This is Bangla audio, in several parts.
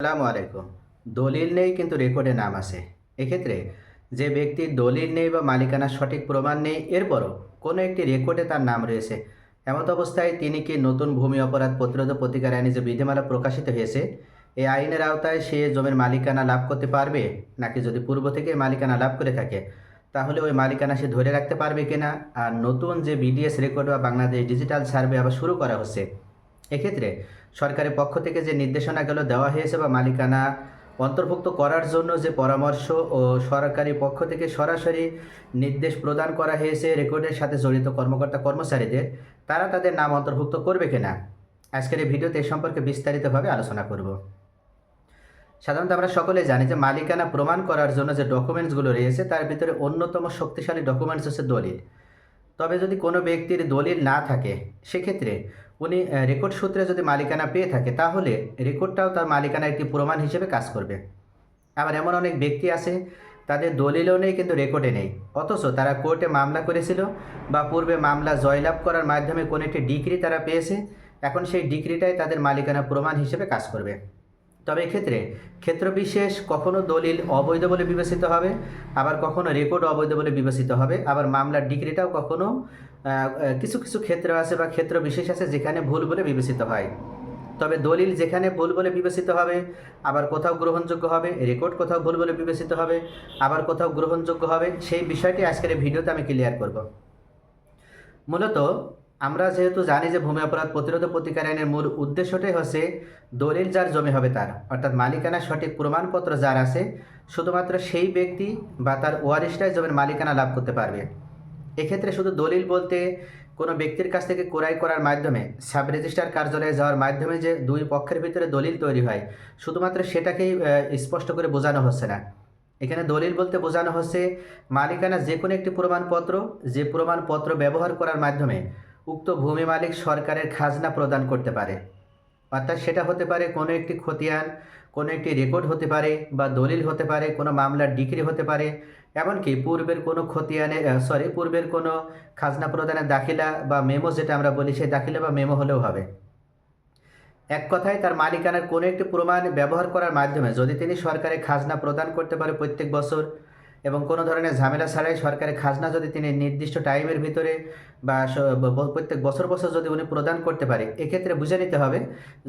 আসসালামু আলাইকুম। দলিল নেই, কিন্তু রেকর্ডে নাম আছে। এক্ষেত্রে যে ব্যক্তির দলিল নেই বা মালিকানার সঠিক প্রমাণ নেই, এরপরও কোনো একটি রেকর্ডে তার নাম রয়েছে। এমত অবস্থায় তিনি কি নতুন ভূমি অপরাধ প্রতিরোধ প্রতিকার আইনে যে বিধিমালা প্রকাশিত হয়েছে এই আইনের আওতায় সে জমির মালিকানা লাভ করতে পারবে? নাকি যদি পূর্ব থেকে মালিকানা লাভ করে থাকে, তাহলে ওই মালিকানা সে ধরে রাখতে পারবে কিনা? আর নতুন যে বিডিএস রেকর্ড বা বাংলাদেশ ডিজিটাল সার্ভে আবার শুরু করা হচ্ছে, এক্ষেত্রে সরকারের পক্ষ থেকে যে নির্দেশনাগুলো দেওয়া হয়েছে বা মালিকানা অন্তর্ভুক্ত করার জন্য যে পরামর্শ ও সরকারি পক্ষ থেকে সরাসরি নির্দেশ প্রদান করা হয়েছে রেকর্ডের সাথে জড়িত কর্মকর্তা কর্মচারীদের, তারা তাদের নাম অন্তর্ভুক্ত করবে কিনা? আজকের এই ভিডিওতে এ সম্পর্কে বিস্তারিতভাবে আলোচনা করব। সাধারণত আমরা সকলে জানি যে মালিকানা প্রমাণ করার জন্য যে ডকুমেন্টসগুলো রয়েছে, তার ভিতরে অন্যতম শক্তিশালী ডকুমেন্টস হচ্ছে দলিল। তবে যদি কোনো ব্যক্তির দলিল না থাকে, সেক্ষেত্রে উনি রেকর্ড সূত্রে যদি মালিকানা পেয়ে থাকে, তাহলে রেকর্ডটাও তার মালিকানা একটি প্রমাণ হিসেবে কাজ করবে। আবার এমন অনেক ব্যক্তি আছে, তাদের দলিলও নেই কিন্তু রেকর্ডে নেই। অথচ তারা কোর্টে মামলা করেছিল বা পূর্বে মামলা জয়লাভ করার মাধ্যমে কোনো একটি ডিগ্রি তারা পেয়েছে, এখন সেই ডিগ্রিটাই তাদের মালিকানা প্রমাণ হিসেবে কাজ করবে। তবে এক্ষেত্রে ক্ষেত্রবিশেষ কখনো দলিল অবৈধ বলে বিবেচিত হবে, আবার কখনো রেকর্ড অবৈধ বলে বিবেচিত হবে, আবার মামলার ডিগ্রিটাও কখনো কিছু কিছু ক্ষেত্র আছে বা ক্ষেত্র বিশেষ আছে যেখানে ভুল বলে বিবেচিত হয়। তবে দলিল যেখানে ভুল বলে বিবেচিত হবে, আবার কোথাও গ্রহণযোগ্য হবে, রেকর্ড কোথাও ভুল বলে বিবেচিত হবে, আবার কোথাও গ্রহণযোগ্য হবে, সেই বিষয়টি আজকের ভিডিওতে আমি ক্লিয়ার করব। মূলত আমরা যেহেতু জানি যে ভূমি অপরাধ প্রতিরোধ প্রতিকার আইনের মূল উদ্দেশ্যটাই হচ্ছে দলিল যার জমি হবে তার, অর্থাৎ মালিকানা সঠিক প্রমাণপত্র যার আছে, শুধুমাত্র সেই ব্যক্তি বা তার ওয়ারিশটাই জমির মালিকানা লাভ করতে পারবে। এক্ষেত্রে শুধু দলিল বলতে কোনো ব্যক্তির কাছ থেকে ক্রয় করার মাধ্যমে, সাব রেজিস্ট্রার কার্যালয়ে যাওয়ার মাধ্যমে যে দুই পক্ষের ভিতরে দলিল তৈরি হয়, শুধুমাত্র সেটাকেই স্পষ্ট করে বোঝানো হচ্ছে না। এখানে দলিল বলতে বোঝানো হচ্ছে মালিকানা যে কোনো একটি প্রমাণপত্র, যে প্রমাণপত্র ব্যবহার করার মাধ্যমে উক্ত ভূমি মালিক সরকারের খাজনা প্রদান করতে পারে। অর্থাৎ সেটা হতে পারে কোনো একটি খতিয়ান, কোনো একটি রেকর্ড হতে পারে বা দলিল হতে পারে, কোনো মামলার ডিগ্রি হতে পারে, এমনকি পূর্বের কোনো খতিয়ানে সরি পূর্বের কোনো খাজনা প্রদানের দাখিলা বা মেমো যেটা আমরা বলি, সেই দাখিলা বা মেমো হলেও হবে। এক কথায় তার মালিকানার কোনো একটি প্রমাণ ব্যবহার করার মাধ্যমে যদি তিনি সরকারের খাজনা প্রদান করতে পারে প্রত্যেক বছর এবং কোনো ধরনের ঝামেলা ছাড়াই সরকারের খাজনা যদি তিনি নির্দিষ্ট টাইমের ভিতরে বা প্রত্যেক বছর বছর যদি উনি প্রদান করতে পারে, এক্ষেত্রে বুঝে নিতে হবে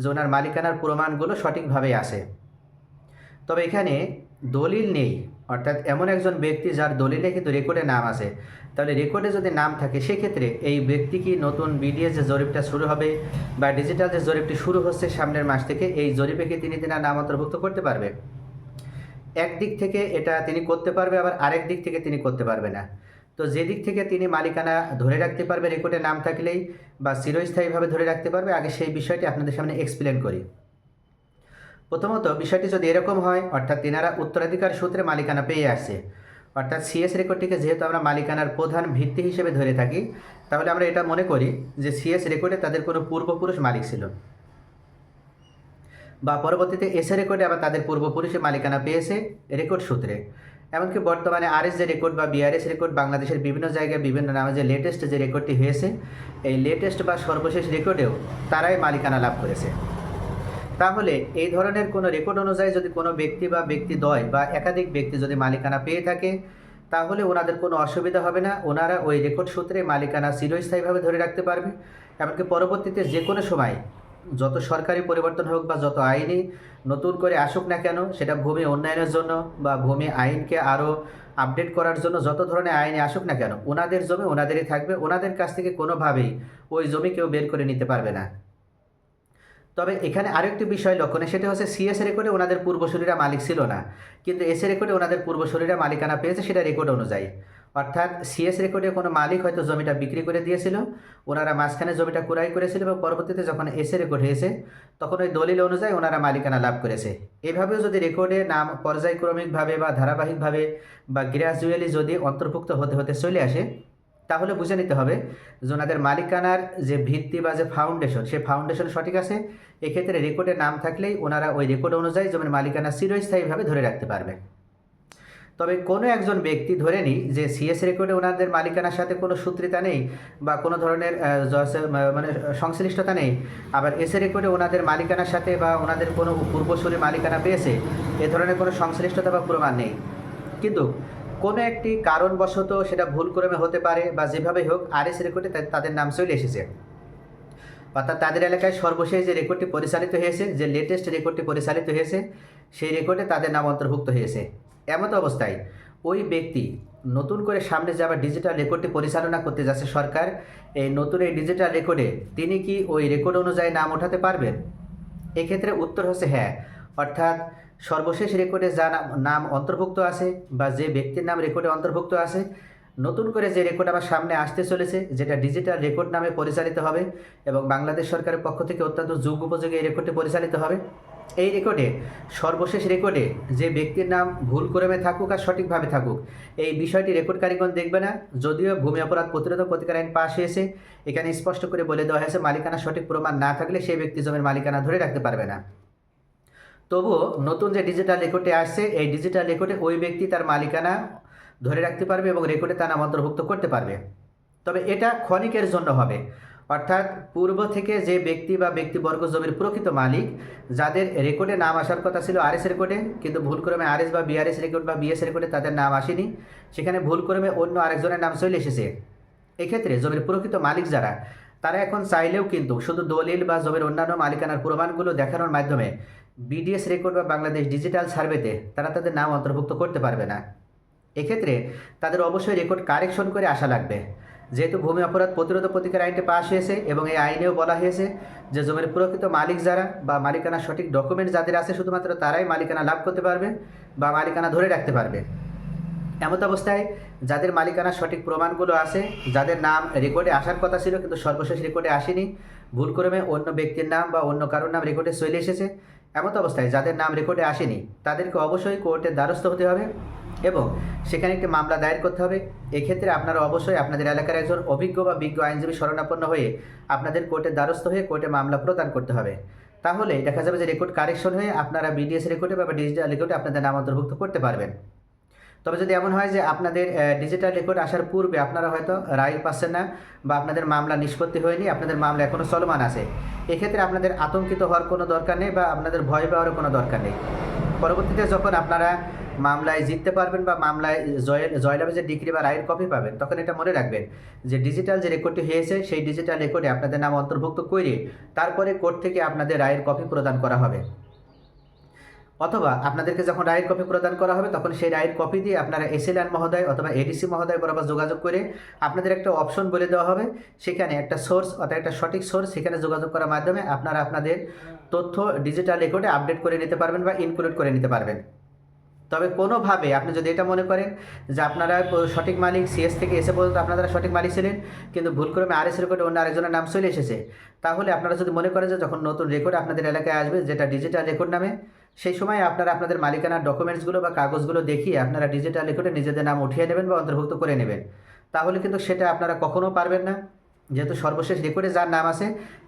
যে ওনার মালিকানার প্রমাণগুলো সঠিকভাবে আসে তবে এখানে দলিল নেই, অর্থাৎ এমন একজন ব্যক্তি যার দলিলে কিন্তু রেকর্ডে নাম আছে। তাহলে রেকর্ডে যদি নাম থাকে, সেক্ষেত্রে এই ব্যক্তি কি নতুন বিডিএস যে জরিপটা শুরু হবে বা ডিজিটাল যে জরিপটি শুরু হচ্ছে সামনের মাস থেকে, এই জরিপে কি তিনি তিনার নাম অন্তর্ভুক্ত করতে পারবে? একদিক থেকে এটা তিনি করতে পারবে, আবার আরেক দিক থেকে তিনি করতে পারবে না। তো যে দিক থেকে তিনি মালিকানা ধরে রাখতে পারবে রেকর্ডে নাম থাকলেই বা চিরস্থায়ীভাবে ধরে রাখতে পারবে, আগে সেই বিষয়টি আপনাদের সামনে এক্সপ্লেন করি। প্রথমত বিষয়টি যদি এরকম হয়, অর্থাৎ তিনারা উত্তরাধিকার সূত্রে মালিকানা পেয়ে আসছে, অর্থাৎ সিএস রেকর্ডটিকে যেহেতু আমরা মালিকানার প্রধান ভিত্তি হিসেবে ধরে থাকি, তাহলে আমরা এটা মনে করি যে সিএস রেকর্ডে তাদের কোনো পূর্বপুরুষ মালিক ছিল। বা পরবর্তীতে এসে রেকর্ডে আবার তাদের পূর্বপুরুষে মালিকানা পেয়েছে রেকর্ড সূত্রে। এমনকি বর্তমানে আরএস যে রেকর্ড বা বিআরএস রেকর্ড বাংলাদেশের বিভিন্ন জায়গায় বিভিন্ন নামে যে লেটেস্ট যে রেকর্ডটি হয়েছে, এই লেটেস্ট বা সর্বশেষ রেকর্ডেও তারাই মালিকানা লাভ করেছে। তাহলে এই ধরনের কোনো রেকর্ড অনুযায়ী যদি কোনো ব্যক্তি বা ব্যক্তি দয় বা একাধিক ব্যক্তি যদি মালিকানা পেয়ে থাকে, তাহলে ওনাদের কোনো অসুবিধা হবে না। ওনারা ওই রেকর্ড সূত্রে মালিকানা চিরস্থায়ীভাবে ধরে রাখতে পারবে। এমনকি পরবর্তীতে যে কোনো সময় যত সরকারি পরিবর্তন হোক বা যত আইনি নতুন করে আসুক না কেন, সেটা ভূমি উন্নয়নের জন্য বা ভূমি আইনকে আরও আপডেট করার জন্য যত ধরনের আইনে আসুক না কেন ওনাদের জমি ওনাদেরই থাকবে। ওনাদের কাছ থেকে কোনোভাবেই ওই জমি কেউ বের করে নিতে পারবে না। তবে এখানে আরেকটি বিষয় লক্ষণে সেটা হচ্ছে সিএস রেকর্ডে ওনাদের পূর্বসূরীরা মালিক ছিল না। কিন্তু এসএ রেকর্ডে ওনাদের পূর্বসূরীরা মালিকানা পেয়েছে সেটা রেকর্ড অনুযায়ী। অর্থাৎ সিএস রেকর্ডে কোনো মালিক হয়তো জমিটা বিক্রি করে দিয়েছিল, ওনারা মাঝখানে জমিটা ক্রয় করেছিল এবং পরবর্তীতে যখন এসএ রেকর্ড হয়েছে, তখন ওই দলিল অনুযায়ী ওনারা মালিকানা লাভ করেছে। এভাবেও যদি রেকর্ডে নাম পর্যায়ক্রমিকভাবে বা ধারাবাহিকভাবে বা গ্রাজুয়ালি যদি অন্তর্ভুক্ত হতে হতে চলে আসে, তাহলে বুঝে নিতে হবে যে ওনাদের মালিকানার যে ভিত্তি বা যে ফাউন্ডেশন সে ফাউন্ডেশন সঠিক আছে। এক্ষেত্রে রেকর্ডে নাম থাকলেই ওনারা ওই রেকর্ড অনুযায়ী জমির মালিকানা চিরস্থায়ীভাবে ধরে রাখতে পারবে। তবে কোনো একজন ব্যক্তি ধরে নিই যে সিএস রেকর্ডে ওনাদের মালিকানার সাথে কোনো সূত্রিতা নেই বা কোনো ধরনের মানে সংশ্লিষ্টতা নেই। আবার এসে রেকর্ডে ওনাদের মালিকানার সাথে বা ওনাদের কোনো পূর্বসূরি মালিকানা পেয়েছে, এ ধরনের কোনো সংশ্লিষ্টতা বা প্রমাণ নেই। কিন্তু কোনো একটি কারণবশত সেটা ভুলক্রমে হতে পারে বা যেভাবেই হোক আরএস রেকর্ডে তাদের নাম চলে এসেছে। অর্থাৎ তাদের এলাকায় সর্বশেষ যে রেকর্ডটি পরিচালিত হয়েছে, যে লেটেস্ট রেকর্ডটি পরিচালিত হয়েছে, সেই রেকর্ডে তাদের নাম অন্তর্ভুক্ত হয়েছে। এমত অবস্থায় ওই ব্যক্তি নতুন করে সামনে যে আবার ডিজিটাল রেকর্ডটি পরিচালনা করতে যাচ্ছে সরকার। এই নতুন এই ডিজিটাল রেকর্ডে তিনি কি ওই রেকর্ড অনুযায়ী নাম ওঠাতে পারবেন? এক্ষেত্রে উত্তর হচ্ছে হ্যাঁ। অর্থাৎ সর্বশেষ রেকর্ডে যা নাম- অন্তর্ভুক্ত আছে বা যে ব্যক্তির নাম রেকর্ডে অন্তর্ভুক্ত আছে, নতুন করে যে রেকর্ড আবার সামনে আসতে চলেছে, যেটা ডিজিটাল রেকর্ড নামে পরিচালিত হবে এবং বাংলাদেশ সরকারের পক্ষ থেকে অত্যন্ত যুগ উপযোগী এই রেকর্ডটি পরিচালিত হবে। এই রেকর্ডে সর্বশেষ রেকর্ডে যে ব্যক্তির নাম ভুল ক্রমে থাকুক আর সঠিকভাবে থাকুক, এই বিষয়টি রেকর্ডকারীগণ দেখবে না। যদিও ভূমি অপরাধ প্রতিরোধ প্রতিকার আইন পাশ হয়েছে, এখানে স্পষ্ট করে বলে দেওয়া হয়েছে, মালিকানা সঠিক প্রমাণ না থাকলে সেই ব্যক্তি জমির মালিকানা ধরে রাখতে পারবে না। তবুও নতুন যে ডিজিটাল রেকর্ডে আসছে, এই ডিজিটাল রেকর্ডে ওই ব্যক্তি তার মালিকানা ধরে রাখতে পারবে এবং রেকর্ডে তার নাম অন্তর্ভুক্ত করতে পারবে। তবে এটা ক্ষণিকের জন্য হবে। অর্থাৎ পূর্ব থেকে যে ব্যক্তি বা ব্যক্তিবর্গ জমির প্রকৃত মালিক, যাদের রেকর্ডে নাম আসার কথা ছিল আরএস রেকর্ডে কিন্তু ভুলক্রমে আরএস বা বিআরএস রেকর্ড বা বিএস রেকর্ডে তাদের নাম আসেনি, সেখানে ভুলক্রমে অন্য আরেকজনের নাম চলে এসেছে। এক্ষেত্রে জমির প্রকৃত মালিক যারা, তারা এখন চাইলেও কিন্তু শুধু দলিল বা জমির অন্যান্য মালিকানার প্রমাণগুলো দেখানোর মাধ্যমে বিডিএস রেকর্ড বা বাংলাদেশ ডিজিটাল সার্ভেতে তারা তাদের নাম অন্তর্ভুক্ত করতে পারবে না। এক্ষেত্রে তাদের অবশ্যই রেকর্ড কারেকশন করে আসা লাগবে। যেহেতু ভূমি অপরাধ প্রতিরোধ প্রতিকার আইনটি পাশ হয়েছে এবং এই আইনেও বলা হয়েছে যে জমির প্রকৃত মালিক যারা বা মালিকানা সঠিক ডকুমেন্ট যাদের আছে শুধুমাত্র তারাই মালিকানা লাভ করতে পারবে বা মালিকানা ধরে রাখতে পারবে। এমত অবস্থায় যাদের মালিকানার সঠিক প্রমাণগুলো আছে, যাদের নাম রেকর্ডে আসার কথা ছিল কিন্তু সর্বশেষ রেকর্ডে আসেনি, ভুলক্রমে অন্য ব্যক্তির নাম বা অন্য কারোর নাম রেকর্ডে চলে এসেছে। এমত অবস্থায় যাদের নাম রেকর্ডে আসেনি, তাদেরকে অবশ্যই কোর্টের দ্বারস্থ হতে হবে। এবং সেখানে একটি মামলা দায়ের করতে হবে। এক্ষেত্রে আপনারা অবশ্যই আপনাদের এলাকার একজন অভিজ্ঞ বা বিজ্ঞ আইনজীবী শরণাপন্ন হয়ে আপনাদের কোর্টের দ্বারস্থ হয়ে কোর্টে মামলা প্রদান করতে হবে। তাহলে দেখা যাবে যে রেকর্ড কারেকশন হয়ে আপনারা বিডিএস রেকর্ডে বা ডিজিটাল রেকর্ডে আপনাদের নাম অন্তর্ভুক্ত করতে পারবেন। তবে যদি এমন হয় যে আপনাদের ডিজিটাল রেকর্ড আসার পূর্বে আপনারা হয়তো রায় পাচ্ছেন না বা আপনাদের মামলা নিষ্পত্তি হয়নি, আপনাদের মামলা এখনও চলমান আছে। এক্ষেত্রে আপনাদের আতঙ্কিত হওয়ার কোনো দরকার নেই বা আপনাদের ভয় পাওয়ারও কোনো দরকার নেই। পরবর্তীতে যখন আপনারা মামলায় জিততে পারবেন বা মামলায় জয় জয়লাভে যে ডিগ্রি বা রায়ের কপি পাবেন, তখন এটা মনে রাখবেন যে ডিজিটাল যে রেকর্ডটি হয়েছে, সেই ডিজিটাল রেকর্ডে আপনাদের নাম অন্তর্ভুক্ত করে তারপরে কোর্ট থেকে আপনাদের রায়ের কপি প্রদান করা হবে। অথবা আপনাদেরকে যখন রায়ের কপি প্রদান করা হবে, তখন সেই রায়ের কপি দিয়ে আপনারা এসএলএন মহোদয় অথবা এডিসি মহোদয় বরাবর যোগাযোগ করে আপনাদের একটা অপশন বলে দেওয়া হবে। সেখানে একটা সোর্স অর্থাৎ একটা সঠিক সোর্স সেখানে যোগাযোগ করার মাধ্যমে আপনারা আপনাদের তথ্য ডিজিটাল রেকর্ডে আপডেট করে নিতে পারবেন বা ইনক্লুড করে নিতে পারবেন। তবে কোনোভাবে আপনি যদি এটা মনে করেন যে আপনারা সঠিক মালিক সিএস থেকে এসে পর্যন্ত আপনারা সঠিক মালিক ছিলেন, কিন্তু ভুলক্রমে আরএস রেকর্ডে অন্য আরেকজনের নাম চলে এসেছে, তাহলে আপনারা যদি মনে করেন যে যখন নতুন রেকর্ড আপনাদের এলাকায় আসবে, যেটা ডিজিটাল রেকর্ড নামে, সেই সময় আপনারা আপনাদের মালিকানার ডকুমেন্টসগুলো বা কাগজগুলো দেখিয়ে আপনারা ডিজিটাল রেকর্ডে নিজেদের নাম উঠিয়ে নেবেন বা অন্তর্ভুক্ত করে নেবেন। তাহলে কিন্তু সেটা আপনারা কখনো পারবেন না। যেহেতু সর্বশেষ রেকর্ডে যার নাম আছে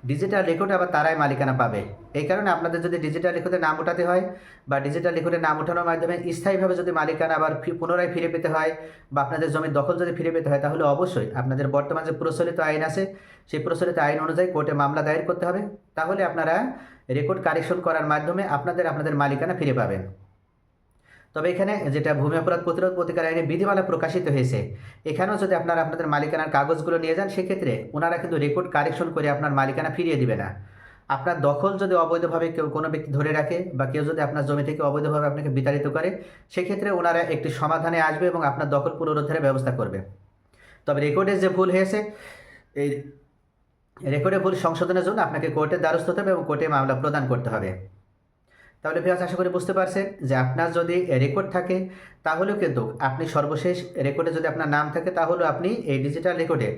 ডিজিটাল রেকর্ডে আবার তারাই মালিকানা পাবে। এই কারণে আপনাদের যদি ডিজিটাল রেকর্ডে নাম ওঠাতে হয় বা ডিজিটাল রেকর্ডে নাম ওঠানোর মাধ্যমে স্থায়ীভাবে যদি মালিকানা আবার পুনরায় ফিরে পেতে হয় বা আপনাদের জমির দখল যদি ফিরে পেতে হয়, তাহলে অবশ্যই আপনাদের বর্তমান যে প্রচলিত আইন আছে, সেই প্রচলিত আইন অনুযায়ী কোর্টে মামলা দায়ের করতে হবে। তাহলে আপনারা রেকর্ড কারেকশন করার মাধ্যমে আপনাদের আপনাদের মালিকানা ফিরে পাবেন। তবে এখানে যেটা ভূমি অপরাধ প্রতিরোধ প্রতিকার আইনে বিধিমালা প্রকাশিত হয়েছে, এখানেও যদি আপনারা আপনাদের মালিকানার কাগজগুলো নিয়ে যান, সেক্ষেত্রে ওনারা কিন্তু রেকর্ড কারেকশন করে আপনার মালিকানা ফিরিয়ে দিবে না। আপনার দখল যদি অবৈধভাবে কেউ কোনো ব্যক্তি ধরে রাখে বা কেউ যদি আপনার জমি থেকে অবৈধভাবে আপনাকে বিতাড়িত করে, সেক্ষেত্রে ওনারা একটি সমাধানে আসবে এবং আপনার দখল পুনরুদ্ধারের ব্যবস্থা করবে। তবে রেকর্ডের যে ভুল হয়েছে, এই রেকর্ডে ভুল সংশোধনের জন্য আপনাকে কোর্টের দ্বারস্থ হতে হবে এবং কোর্টে মামলা প্রদান করতে হবে। তাহলে ভিয়াস আশা করি বুঝতে পারছেন যে আপনার যদি রেকর্ড থাকে, তাহলেও কিন্তু আপনি সর্বশেষ রেকর্ডে যদি আপনার নাম থাকে, তাহলেও আপনি এই ডিজিটাল রেকর্ডে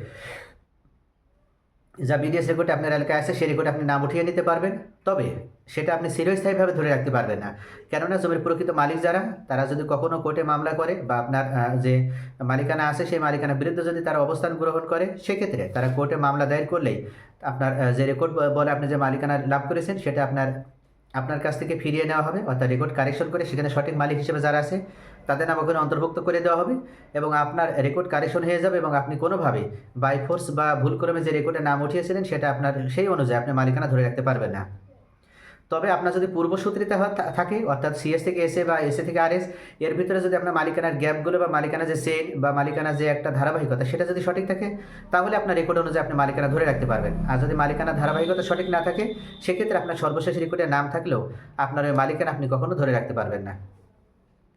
যা বিডিএস রেকর্ডে আপনার এলাকায় আছে, সেই রেকর্ডে আপনি নাম উঠিয়ে নিতে পারবেন। তবে সেটা আপনি চিরস্থায়ীভাবে ধরে রাখতে পারবেন না। কেননা জমির প্রকৃত মালিক যারা, তারা যদি কখনো কোর্টে মামলা করে বা আপনার যে মালিকানা আছে, সেই মালিকানার বিরুদ্ধে যদি তারা অবস্থান গ্রহণ করে, সেক্ষেত্রে তারা কোর্টে মামলা দায়ের করলেই আপনার যে রেকর্ড বলে আপনি যে মালিকানা লাভ করেছেন, সেটা আপনার আপনার কাছ থেকে ফিরিয়ে নেওয়া হবে, অর্থাৎ রেকর্ড কারেকশন করে সেখানে সঠিক মালিক হিসেবে যারা আছে, তাদের নাম ওখানে অন্তর্ভুক্ত করে দেওয়া হবে এবং আপনার রেকর্ড কারেকশন হয়ে যাবে এবং আপনি কোনোভাবে বাই ফোর্স বা ভুলক্রমে যে রেকর্ডের নাম উঠিয়েছিলেন, সেটা আপনার সেই অনুযায়ী আপনি মালিকানা ধরে রাখতে পারবেন না। তবে আপনার যদি পূর্বসূত্রিতা থাকে, অর্থাৎ সিএস থেকে এসে বা এসে থেকে আর এস এর ভিতরে যদি আপনার মালিকানার গ্যাপগুলো বা মালিকানা যে সেল বা মালিকানা যে একটা ধারাবাহিকতা সেটা যদি সঠিক থাকে, তাহলে আপনার রেকর্ড অনুযায়ী আপনি মালিকানা ধরে রাখতে পারবেন। আর যদি মালিকানা ধারাবাহিকতা সঠিক না থাকে, সেক্ষেত্রে আপনার সর্বশেষ রেকর্ডের নাম থাকলেও আপনার ওই মালিকানা আপনি কখনো ধরে রাখতে পারবেন না।